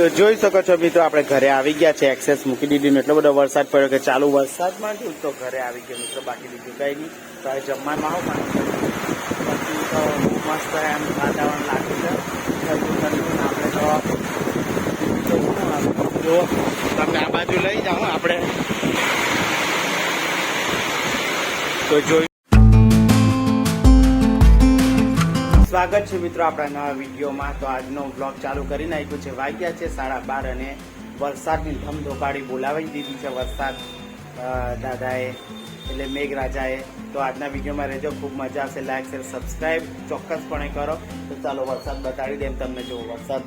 તો જોઈ શકો છો મિત્રો, આપણે ઘરે આવી ગયા છે. એક્સેસ મૂકી દીધી એટલો બધો વરસાદ પડ્યો કે ચાલુ વરસાદમાં જ તો ઘરે આવી ગયો મિત્રો, બાકી બીજું કઈ નહીં. તો હવે જમવામાં આવો, બાકી તો મસ્ત એમ વાતાવરણ લાગ્યું છે. આપણે તો જુઓ તમને આ બાજુ લઈ જાઓ, આપણે તો જોઈ સ્વાગત છે મિત્રો આપણા નવા વિડીયોમાં. તો આજનો બ્લોગ ચાલુ કરી નાખ્યું છે. વાગ્યા છે સાડા બાર અને વરસાદની ધમધોકાળી બોલાવી દીધી છે વરસાદ દાદાએ એટલે મેઘરાજાએ. તો આજના વિડીયોમાં રહેજો. ખૂબ મજા આવશે. લાઈક શેર સબસ્ક્રાઈબ ચોક્કસપણે કરો. તો ચાલો વરસાદ બતાડી દે એમ તમને જો વરસાદ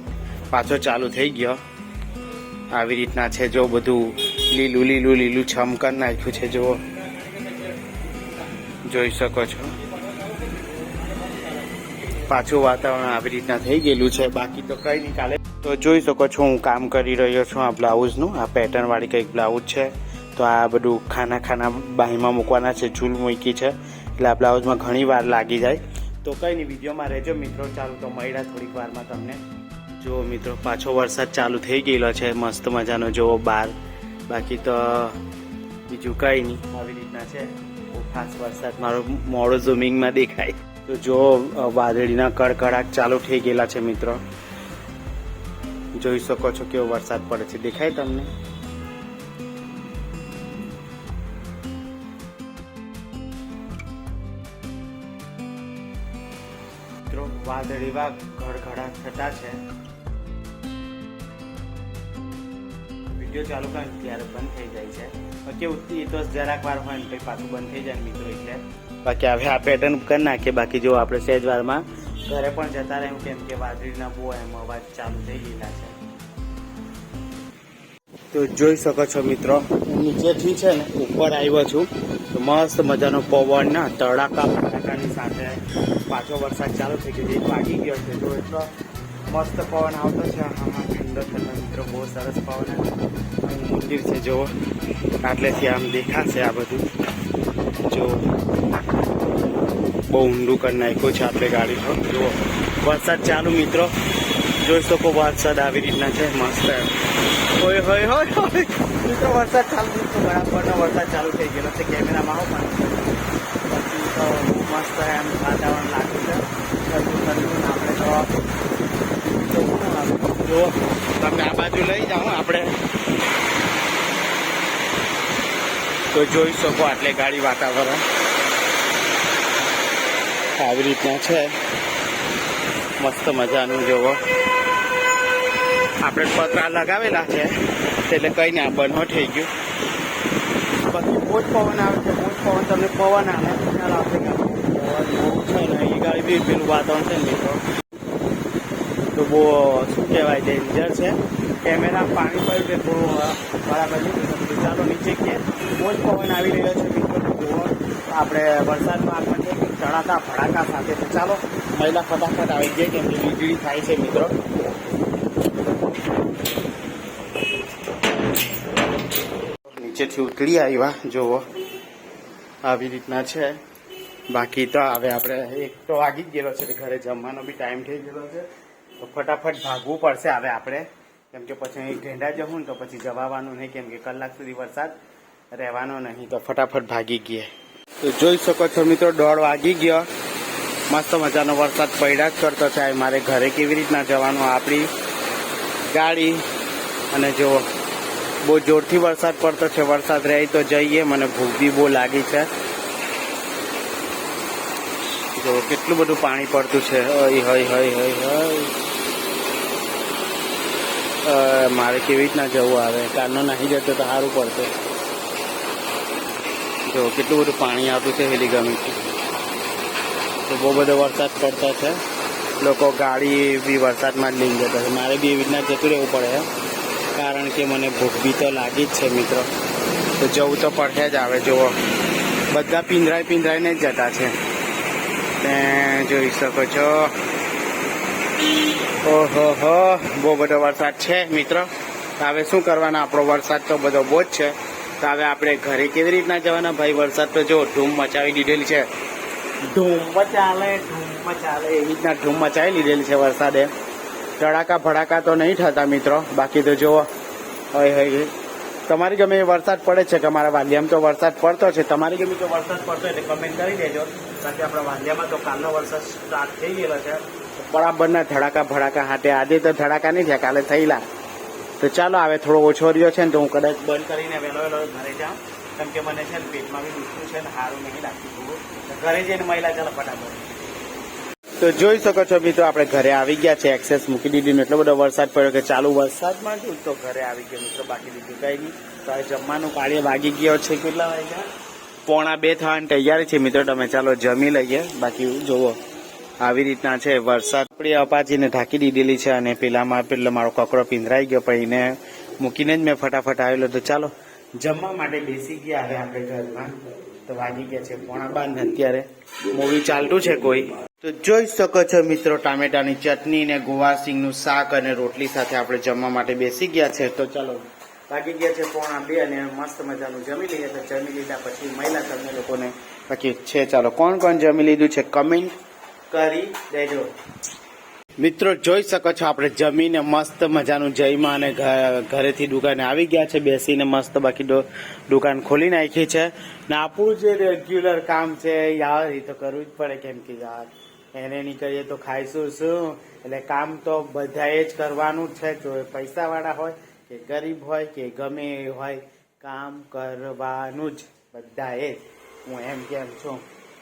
પાછો ચાલુ થઈ ગયો. આવી રીતના છે જો બધું લીલું લીલું લીલું છમ કરી નાખ્યું છે. જો જોઈ શકો છો. પાછું વાતાવરણ આવી રીતના થઈ ગયેલું છે. બાકી તો કઈ નહીં, કાલે તો જોઈ શકો છો હું કામ કરી રહ્યો છું આ બ્લાઉઝનું. આ પેટર્ન વાળી કંઈક બ્લાઉઝ છે. તો આ બધું ખાના ખાના બાહીમાં મૂકવાના છે ઝૂલ મૂકી છે. એટલે આ બ્લાઉઝમાં ઘણી વાર લાગી જાય. તો કઈ નહીં, વિડીયોમાં રહેજો. મિત્રો, ચાલુ તો મળ્યા થોડીક વારમાં તમને. જો મિત્રો, પાછો વરસાદ ચાલુ થઈ ગયેલો છે. મસ્ત મજાનો જોવો બહાર બાકી તો બીજું કઈ નહીં, આવી રીતના છે. ખાસ વરસાદ. મારો મોડો ઝૂમિંગમાં દેખાય. તો જો વાદળીના કડકડાટ ચાલુ થઈ ગયેલા છે મિત્રો. જોઈ શકો છો કેવો વરસાદ પડે છે. દેખાય તમને? મિત્રો વાદળીવા ગડગડાટ થતા છે. વીડિયો ચાલુ કરે, ત્યારે બંધ થઈ જાય છે. કેવું, એ તો જરાક વાર હોય ને પછી પાછું બંધ થઈ જાય મિત્રો, એટલે બાકી હવે આ પેટર્ન કરી નાખીએ. બાકી જો આપણે સેજવારમાં ઘરે પણ જતા રહે, કેમ કે વાદળીના બહુ એમ અવાજ ચાલુ થઈ ગયેલા છે. તો જોઈ શકો છો મિત્રો, હું નીચેથી છે ને ઉપર આવ્યો છું. તો મસ્ત મજાનો પવન ના તડાકા ફટાકાની સાથે પાછો વરસાદ ચાલુ થઈ ગયો છે. પાકી ગયો છે. તો એટલો મસ્ત પવન આવતો છે. આમાં ઠંડો ઠંડો મિત્રો, બહુ સરસ પવન મંદિર છે, જુઓ. આટલેથી આમ દેખાશે આ બધું. જો બહુ ઊંડું કરી નાખ્યું છે આપણે ગાડી પર જુઓ, વરસાદ ચાલુ મિત્રો. જોઈ શકો વરસાદ આવી રીતના છે, મસ્ત. હોય હોય હોય હોય મિત્રો, વરસાદ ચાલુ મિત્રો બરાબરનો વરસાદ ચાલુ થઈ ગયેલો છે, કેમેરામાં આવો પણ પછી તો મસ્ત એમ વાતાવરણ લાગ્યું છે. ઠંડુ આપણે તો જુઓ, તમને આ બાજુ લઈ જાઓ આપણે. તો જોઈ શકો આટલે ગાડી વાતાવરણ. આવી રીતના છે. મસ્ત મજાનું જોવો. આપણે પતરા લગાવેલા છે. એટલે કઈ ના બનો થઈ ગયું. પછી બહુ જ પવન આવે છે મોજ પવન તમને પવન આવે ચાલો આપણે બહુ છે ને, એ વાતાવરણ છે ને તો. બહુ, શું કહેવાય ડેન્જર છે. કેમેરા પાણી પડ્યું છે થોડું બરાબર નથી ચાલો નીચે કે મોજ પવન આવી રહ્યો છે, મિત્રો આપણે વરસાદમાં આપણને ચડાતા કે તડાકા ભડાકા સાથે તો ચાલો. મહિલા ફટાફટ આવી જાય કેમ કે વીજળી થાય છે મિત્રો. નીચેથી ઉતરી આવ્યા જુઓ આવી રીતના છે. બાકી તો હવે આપણે એક તો વાગી જ ગયેલો છે ઘરે જમવાનો બી ટાઈમ થઈ ગયેલો છે. તો ફટાફટ ભાગવું પડશે હવે આપણે. કેમ કે પછી ઢેંડા જવું ને તો પછી જવાવાનું નહીં, કેમ કે કલાક સુધી વરસાદ રહેવાનો નહીં. તો ફટાફટ ભાગી ગયે તો જોઈ શકો છો મિત્રો, દોઢ વાગી ગયો. મસ્ત મજાનો વરસાદ પડ્યા. જ કરતો છે મારે ઘરે કેવી રીતના જવાનું, આપણી ગાડી. અને જો, બહુ જોરથી વરસાદ પડતો છે, વરસાદ રહે તો જઈએ. મને ભૂખ બી બહુ લાગી છે. જો, કેટલું બધું પાણી પડતું છે. હઈ હઈ હઈ હઈ હઈ. મારે કેવી રીતના જવું આવે? કારનો નાહી જતો તો સારું પડતું. જો કેટલું બધું પાણી આવ્યું છે હેલી ગમે તો બહુ બધો વરસાદ પડતો છે. લોકો ગાડી બી વરસાદમાં જ લઈને જતા છે. મારે બી એવી રીતના જતું રહેવું પડે કારણ કે મને ભૂખ બી તો લાગી જ છે, મિત્રો. તો જવું તો પડશે જ આવે, જુઓ. બધા પિંજરાઈ પિંજરાઈને જ જતા છે. ને જોઈ શકો છો. ઓહો બહુ બધો વરસાદ છે, મિત્રો. હવે શું કરવાના? આપણો વરસાદ તો બધો બહુ જ છે. તો હવે આપણે ઘરે કેવી રીતના જવાના? ભાઈ વરસાદ તો જો ધૂમ મચાવી દીધેલી છે. ધૂમ મચાલે ધૂમ મચાલે. એવી રીતના ધૂમ મચાવી લીધેલી છે વરસાદે. તડાકા ભડાકા તો નહીં થતા મિત્રો. બાકી તો જુઓ. હોય હોય તમારી ગમે વરસાદ પડે છે કે અમારા વાલિયામાં તો વરસાદ પડતો છે. તમારી ગમે તો વરસાદ પડતો એટલે કમેન્ટ કરી દેજો. કારણ કે આપણા વાલિયામાં તો કાલનો વરસાદ સ્ટાર્ટ થઈ ગયેલો છે. બરાબરના ધડાકા ભડાકા હાટે આજે તો ધડાકા નહીં થયા કાલે થયેલા. તો ચાલો આવે થોડો ઓછો રહ્યો છે ને તો હું કદાચ બંધ કરીને વહેલો વહેલો ઘરે જાઉં. કેમ કે મને છે ને પેટમાં બી દુખતું છે ને સારું નહીં લાગતું ઘરે જઈને મહિલા, ચાલો, ફટાફટ. તો જોઈ શકો છો મિત્રો, આપણે ઘરે આવી ગયા છે એક્સેસ મૂકી દીધી એટલો બધો વરસાદ પડ્યો કે ચાલુ વરસાદમાં જ તો ઘરે આવી ગયો મિત્રો, બાકી બીજું કઈ નહીં. તો આ જમવાનું પાળીએ વાગી ગયો છે કેટલા વાગ્યા? પોણા બે થવાની તૈયારી છે મિત્રો, તમે ચાલો જમી લઈએ. બાકી જોવો આવી રીતના છે વરસાદ. આપણી અપાચીને ઢાંકી દીધેલી છે અને પેલામાં પેલો મારો કકડો પિંધરાઈ ગયો પણ એને મૂકીને જ મેં ફટાફટ આવેલો તો ચાલો, જમવા માટે બેસી ગયા હવે આપણે ઘરમાં. તો વાગી ગયા છે પોણા બાર અત્યારે. મૂવી ચાલતું છે કોઈ? તો જોઈ શકો છો મિત્રો ટામેટાની ચટણી ને ગુવાર સિંગનું શાક અને રોટલી સાથે આપણે જમવા માટે બેસી ગયા છે. તો ચાલો, વાગી ગયા છે પોણા બે અને મસ્ત મજાનું જમી લઈએ. તો જમી લીધા પછી મહિલા તમને લોકોને બાકી છે, ચાલો કોણ કોણ જમી લીધું છે? કમેન્ટ કરી દેજો. મિત્રો, જોઈ શકો છો, આપણે જમીને મસ્ત મજાનું જઈમાં અને ઘરેથી દુકાને આવી ગયા છે, બેસીને મસ્ત બાકી દુકાન ખોલી નાખી છે. ને આપણું જે રેગ્યુલર કામ છે યાર એ તો કરવું જ પડે, કેમ કે યાર, એને નહીં કરીએ તો ખાઈશું શું? એટલે કામ તો બધાએ જ કરવાનું છે, જો એ પૈસાવાળા હોય, કે ગરીબ હોય, કે ગમે એ હોય, કામ કરવાનું જ બધાએ હું એમ કેમ છું?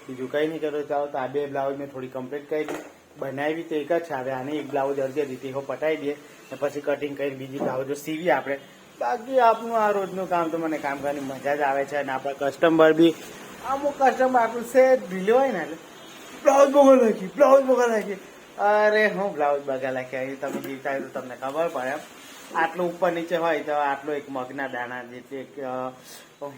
બીજું કઈ નહીં કરો ચાલો તો આ બે બ્લાઉઝ મેં થોડી કમ્પ્લીટ કરી દીધી બનાવી તો એક જ છે. હવે આને એક બ્લાઉઝ અડધી રીતે હો પટાઈ દઈએ. ને પછી કટિંગ કરીને બીજી બ્લાઉઝો સીવીએ આપણે. બાકી આપનું આ રોજનું કામ તો મને કામ કરવાની મજા જ આવે છે. અને આપણા કસ્ટમર બી અમુક કસ્ટમર આપણું છે ઢીલો હોય ને બ્લાઉઝ બગા નાખી બ્લાઉઝ બગા નાખી. અરે હું બ્લાઉઝ બગા નાખી? તમે જીવતા તો તમને ખબર પડે એમ. આટલું ઉપર નીચે હોય તો આટલો એક મગના દાણા જેટલી એક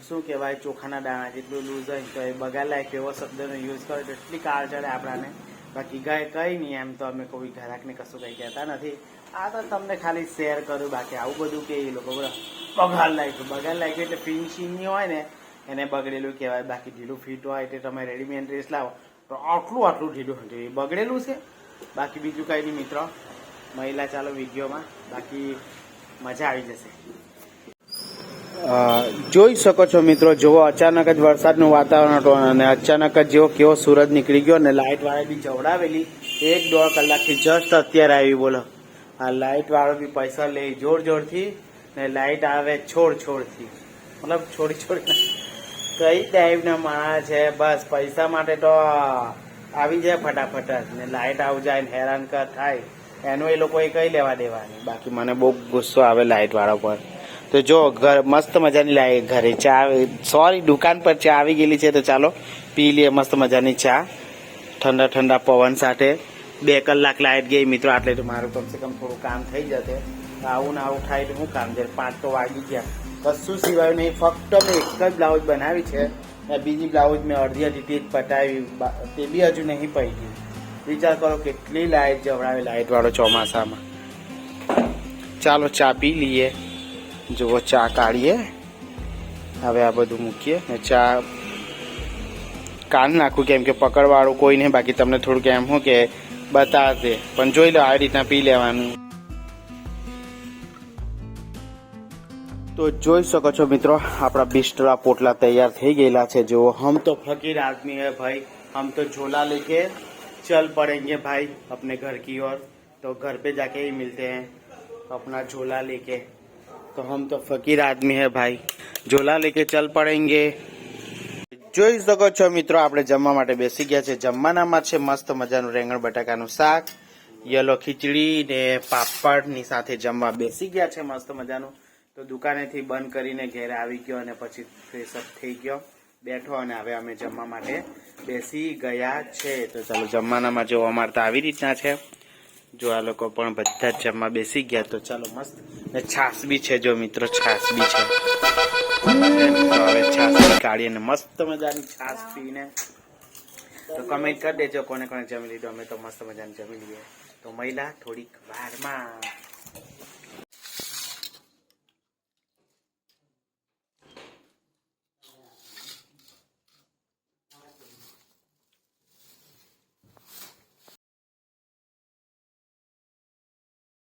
શું કહેવાય, ચોખાના દાણા જેટલું લૂઝ હોય તો એ બગા લાયક એવો શબ્દનો યુઝ કરો તો એટલી કાળ ચડે આપણાને. બાકી ગાય કઈ નહીં, એમ તો અમે કોઈ ગ્રાહકને કશું કઈ કહેતા નથી. આ તો તમને ખાલી શેર કરું, બાકી આવું બધું કે એ લોકો બગાડ લાગ્યું બગાડ લાગ્યું એટલે ફિનિશિંગની હોય ને, એને બગડેલું કહેવાય. બાકી ઢીલું ફિટ હોય એટલે તમે રેડીમેડ ડ્રેસ લાવો. તો આટલું આટલું ઢીલું હતું એ બગડેલું છે. બાકી બીજું કઈ નહીં, મિત્રો. મહિલા ચાલો વિડીયોમાં. બાકી મજા આવી જશે. જોઈ શકો છો મિત્રો, જુઓ અચાનક જ વરસાદનું વાતાવરણ હતું અને અચાનક જ જેવો કેવો સૂરજ નીકળી ગયો ને લાઇટ વાળા બી જવડાવેલી. એક દોઢ કલાકથી જસ્ટ અત્યારે આવી, બોલો. આ લાઇટ વાળો બી પૈસા લે જોર જોરથી ને લાઇટ આવે છોડ છોડથી. મતલબ છોડી છોડી કઈ ટાઈપના માણસ છે, બસ પૈસા માટે તો આવી જાય ફટાફટ ને લાઇટ આવું જાય ને હેરાન કર થાય. એનું એ લોકોએ કઈ લેવા દેવાની? બાકી મને બહુ ગુસ્સો આવે લાઇટ વાળા પર. તો જો ઘર, મસ્ત મજાની લાઈ ઘરે ચા સોરી દુકાન પર ચા આવી ગયેલી છે, તો ચાલો પી લઈએ મસ્ત મજાની ચા. ઠંડા ઠંડા પવન સાથે. બે કલાક લાઈટ ગઈ. મિત્રો, આટલે તો મારું કમસે કમ થોડું કામ થઈ જશે. આવું ને આવું થાય તો હું કામ છે? પાંચ તો વાગી ગયા. કશું સિવાય નહીં, ફક્ત મેં એક જ બ્લાઉઝ બનાવી છે બીજી બ્લાઉઝ મેં અડધી અડધી જ પટાવી. તે બી હજુ નહીં પડી વિચાર કરો કેટલી લાઇટ જવડાવે લાઇટવાળો ચોમાસામાં. ચાલો ચા પી લઈએ. જુઓ ચા કાઢીએ. હવે આ બધું મૂકીએ ને ચા કાન નાખું કેમ કે પકડવાળું કોઈ નહીં, બાકી તમને થોડુંક એમ હું કે બતાવશે પણ જોઈ લો આવી રીતના પી લેવાનું. તો જોઈ શકો છો મિત્રો, આપણા બિસ્ટરા પોટલા તૈયાર થઈ ગયેલા છે. જુઓ, હમ તો ફકીર આદમી હે ભાઈ, હમ તો ઝોલા લઈ કે चल पड़ेंगे भाई अपने घर की ओर तो घर पे जाके ही मिलते हैं अपना झोला लेके तो हम तो फकीर आदमी है भाई झोला लेके चल पड़ेंगे જોઈ શકો છો મિત્રો આપણે જમવા માટે બેસી ગયા છે જમવાનામાં છે મસ્ત મજાનું રેંગણ બટાકાનું શાક યલો ખીચડી ને પાપડની સાથે જમવા બેસી ગયા છે મસ્ત મજાનું તો દુકાનેથી બંધ કરીને ઘેરે આવી ગયો અને પછી ફ્રેશ અપ થઈ ગયો બેઠો અને હવે અમે જમવા માટે બેસી ગયા છે. તો ચાલો જમવાનામાં જો અમારે તો આવી રીતના છે. જો આ લોકો પણ બધા જ જમવા બેસી ગયા, તો ચાલો મસ્ત. ને છાસ બી છે જો મિત્રો છાસ બી છે. હવે છાસ કાઢીને મસ્ત મજાની છાસ પીને તો કમેન્ટ કરી દેજો કોને કોને જમી લીધું. અમે તો મસ્ત મજાની જમી લઈએ. તો મહિલા થોડીક વારમાં.